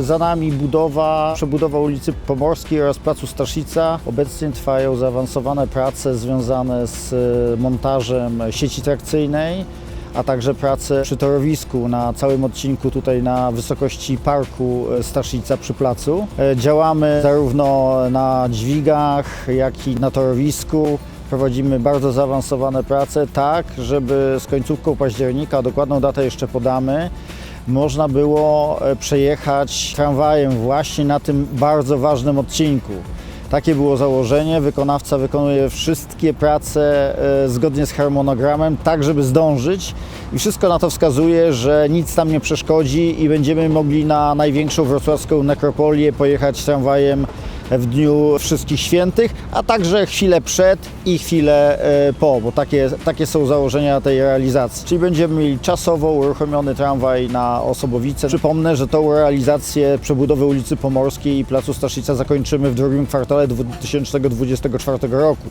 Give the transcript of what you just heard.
Za nami budowa, przebudowa ulicy Pomorskiej oraz Placu Staszica. Obecnie trwają zaawansowane prace związane z e, montażem sieci trakcyjnej, a także prace przy torowisku na całym odcinku tutaj na wysokości parku e, Staszica przy placu. E, Działamy zarówno na dźwigach, jak i na torowisku. Prowadzimy bardzo zaawansowane prace, tak żeby z końcówką października, dokładną datę jeszcze podamy, można było e, przejechać tramwajem właśnie na tym bardzo ważnym odcinku. Takie było założenie. Wykonawca wykonuje wszystkie prace e, zgodnie z harmonogramem, tak żeby zdążyć. I wszystko na to wskazuje, że nic tam nie przeszkodzi i będziemy mogli na największą wrocławską nekropolię pojechać tramwajem w dniu Wszystkich Świętych, a także chwilę przed i chwilę e, po, bo takie, takie są założenia tej realizacji. Czyli będziemy mieli czasowo uruchomiony tramwaj na Osobowice. Przypomnę, że tą realizację przebudowy ulicy Pomorskiej i Placu Staszica zakończymy w drugim kwartale 2024 roku.